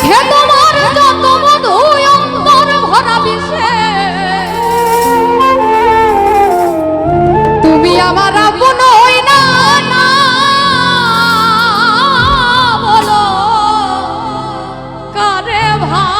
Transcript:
আছে তোমার যত মধু অন্তর ভরা বিষে। তুমি আমার আপন হই না, বলো, কারে ভাই?